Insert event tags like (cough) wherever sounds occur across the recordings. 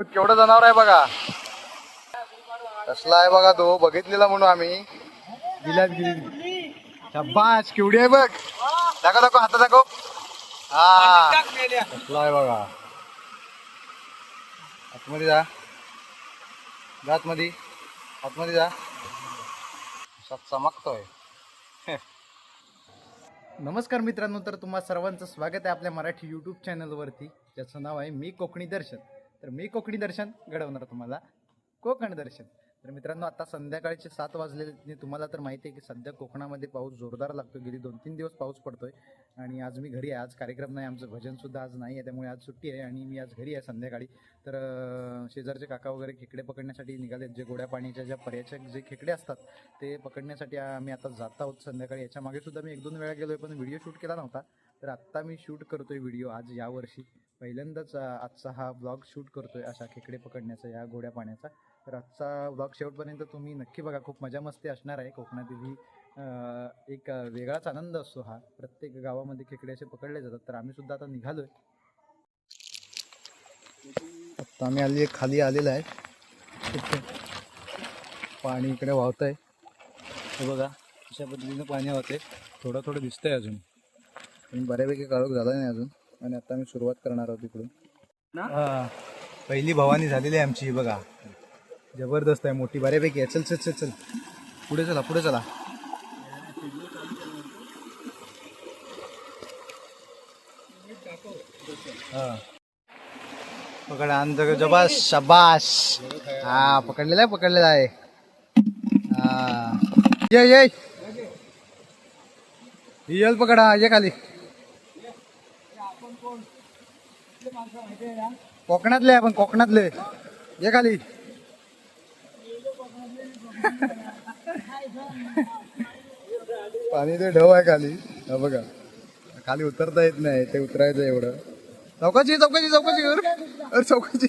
केवढं जनावर आहे बघा. कसला आहे बघा तो बघितलेला म्हणून आम्ही. दिल्यात गिरी शब्बाश केवढी आहे बघ. दाखव दाखव हात दाखव. हा. कसला आहे बघा. आतमध्ये जा. आतमध्ये. आतमध्ये जा. चमकतोय. नमस्कार मित्रांनो तर तुम्हा सर्वांचं स्वागत आहे आपल्या मराठी यूट्यूब चॅनलवरती ज्याचं नाव आहे मी कोकणी दर्शन. तर मी कोकणी दर्शन घडवणार तुम्हाला. कोकण दर्शन. तर मित्रांनो आता संध्याकाळचे सात वाजले तुम्हाला तर माहिती आहे की सध्या कोकणामध्ये पाऊस जोरदार लागतो गेली दोन तीन दिवस पाऊस पडतोय. आणि आज मी घरी आहे. आज कार्यक्रम नाही आमचं भजनसुद्धा आज नाही आहे. त्यामुळे आज सुट्टी आहे आणि मी आज घरी आहे संध्याकाळी. तर शेजारचे काका वगैरे खेकडे पकडण्यासाठी निघालेत. जे गोड्या पाण्याच्या ज्या पर्याचक जे खेकडे असतात ते पकडण्यासाठी आम्ही आता जात आहोत संध्याकाळी. याच्या मागे सुद्धा मी एक दोन वेळा गेलोय पण व्हिडिओ शूट केला नव्हता. तर आत्ता मी शूट करतोय व्हिडिओ आज यावर्षी पहिल्यांदाच आजचा हा ब्लॉग शूट करतोय अशा खेकडे पकडण्याचा या गोड्या पाण्याचा. तर आजचा ब्लॉग शेवटपर्यंत तुम्ही नक्की बघा खूप मजा मस्ती असणार आहे. कोकणातील ही एक वेगळाच आनंद असतो हा. प्रत्येक गावामध्ये खेकडे असे पकडले जातात. तर आम्ही सुद्धा आता निघालोय. आता आम्ही आली खाली आलेला आहे. पाणी इकडे वाहत आहे हे बघा अशा पद्धतीनं पाणी वाहते थोडं थोडं दिसतंय अजून. पण बऱ्यापैकी काळोख झाला नाही अजून. आणि आता आम्ही सुरुवात करणार आहोत इकडून. हा, पहिली भवानी झालेली आहे आमची बघा. जबरदस्त आहे मोठी बऱ्यापैकी आहे. चल चल चल चल. पुढे चला पुढे चला. हा. पकड आण जबास शबाश हा पकडलेला आहे पकडलेला आहे. हा. ये ये. येल पकड ये खाली. कोकणातले आपण कोकणातले. ये खाली. पाणी ते ढव आहे खाली. हा बघा. खाली उतरता येत नाही ते उतरायचं एवढं. चौकाची चौकाची चौकाची अरे अरे चौकाची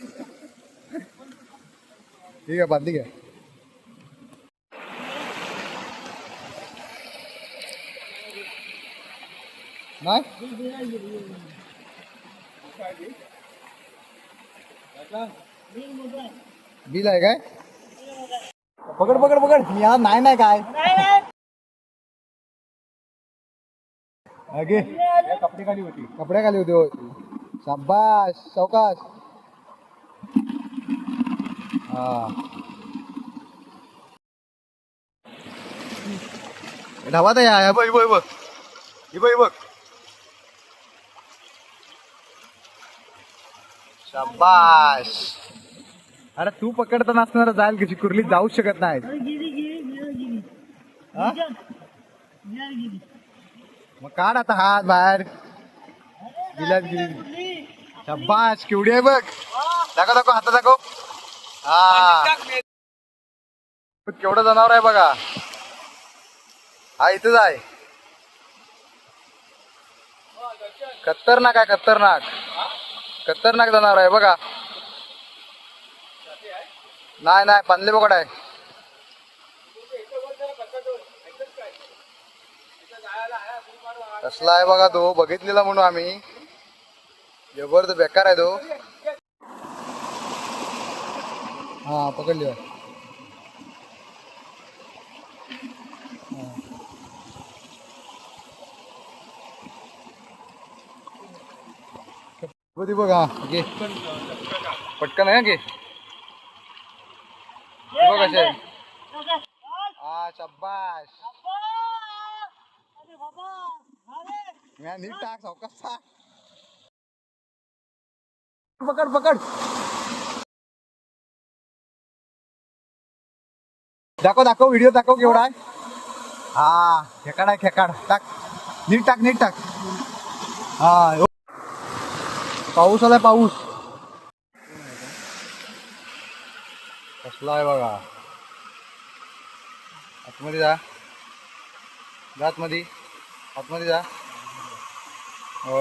ठीक आहे बांधली घ्या. नाही? बिल आहे काय? पकड पकड पकड. आज नाही नाही काय? अगे कपडे खाली होती कपडे खाली होते होय. शाबाश चौकाश हा. ढावात आहे हा, बघ बघ बघ ही बघ ही बघ शाबाश अरे तू पकडताना असणार जाईल कशी कुर्ली जाऊ शकत नाही हा? मग काढ आता हात बाहेर. गिलास गिरी. शाबाश केवढी आहे बघ. दाखव दाखव हात दाखव. हा. केवढं जनावर आहे बघा. हा इथंच आहे खतरनाक आहे खतरनाक. खतरनाक जनावर आहे बघा. नाही नाही पांदले पकड आहे कसला आहे बघा तो बघितलेला म्हणून आम्ही. जबरदस्त बेकार आहे तो. हा पकडली बघ बघा. घे. पटकन आहे घे. बघ कसे हा शब्बाश म्या नीट टाक सावकाश टाक. पकड पकड. दाखव दाखव व्हिडिओ दाखव केवढा आहे. हा खेकाड आहे खेकाड. टाक. नीट टाक नीट टाक. हो. पाऊस आलाय पाऊस. कसला आहे बघा. आतमध्ये जा. आतमध्ये. आतमध्ये जा. हो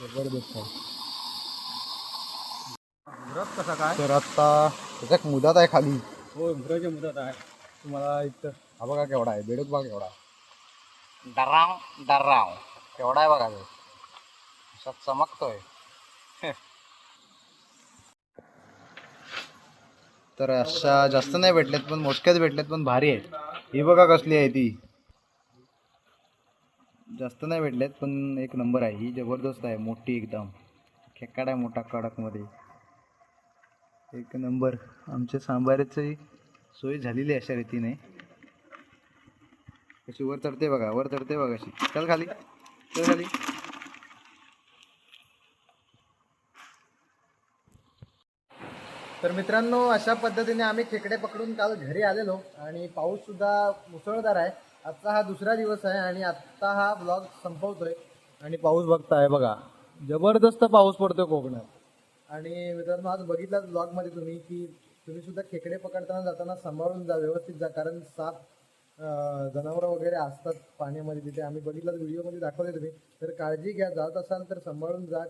जबरदस्त आहे कसा काय? तर आता त्याचा एक मुदत आहे खाली. हो मुराच्या मुदत आहे. तुम्हाला इथं हा बघा केवढा आहे. बेडूक बघा केवढा आहे. डराव डराव केवढा आहे बघा तो. चमकतोय. (laughs) तर अशा जास्त नाही भेटल्यात पण मोजक्याच भेटल्यात पण भारी आहेत. ही बघा कसली आहे ती. जास्त नाही भेटल्यात पण एक नंबर आहे. ही जबरदस्त आहे मोठी एकदम. खेकाड आहे मोठा कडकमध्ये. एक नंबर. आमच्या सांबाराची सोय झालेली आहे अशा रीतीने. कशी वर चढते बघा वर चढते बघा अशी. चल खाली. चल खाली. तर मित्रांनो अशा पद्धतीने आम्ही खेकडे पकडून काल घरी आलेलो आणि पाऊस सुद्धा मुसळधार आहे. आजचा हा दुसरा दिवस आहे आणि आत्ता हा ब्लॉग संपवतोय. आणि पाऊस बघताय बघा जबरदस्त पाऊस पडतोय कोकणात. आणि मित्रांनो आज बघितलाच ब्लॉगमध्ये तुम्ही की तुम्ही सुद्धा खेकडे पकडताना जाताना सांभाळून जा व्यवस्थित जा कारण साप जनावरं वगैरे असतात पाण्यामध्ये. तिथे आम्ही बघितलं व्हिडिओमध्ये दाखवले तुम्ही. तर काळजी घ्या जात असाल तर सांभाळून जा.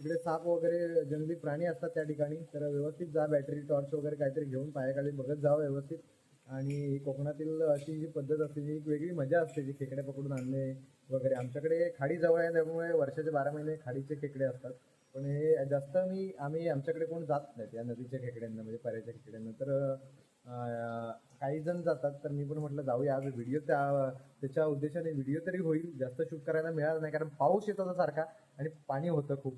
तिकडे साप वगैरे जंगली प्राणी असतात त्या ठिकाणी. तर व्यवस्थित जा बॅटरी टॉर्च वगैरे काहीतरी घेऊन पायाखाली बघत जा व्यवस्थित. आणि कोकणातील अशी जी पद्धत असते जी एक वेगळी मजा असते जी खेकडे पकडून आणणे वगैरे. आमच्याकडे खाडी जवळ आहे त्यामुळे वर्षाचे बारा महिने खाडीचे खेकडे असतात. पण हे जास्त मी आम्ही आमच्याकडे कोण जात नाहीत या नदीच्या खेकड्यांना म्हणजे पर्याच्या खेकड्यांना. तर काही जण जातात तर मी पण म्हटलं जाऊया. आज व्हिडिओ त्या त्याच्या उद्देशाने व्हिडिओ तरी होईल. जास्त शूट करायला मिळाला नाही कारण पाऊस येत होता सारखा आणि पाणी होतं खूप.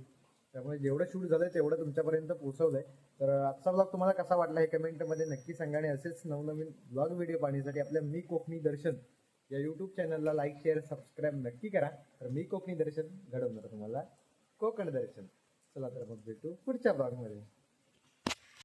त्यामुळे जेवढं शूट झालंय तेवढं तुमच्यापर्यंत पोहोचवलंय. तर आजचा ब्लॉग तुम्हाला कसा वाटला हे कमेंटमध्ये नक्की सांगा आणि असेच नवनवीन ब्लॉग व्हिडिओ पाहण्यासाठी आपल्या मी कोकणी दर्शन या यूट्यूब चॅनलला लाईक शेअर सबस्क्राईब नक्की करा. तर मी कोकणी दर्शन घडवणार तुम्हाला. कोकण दर्शन. चला तर मग भेटू पुढच्या ब्लॉगमध्ये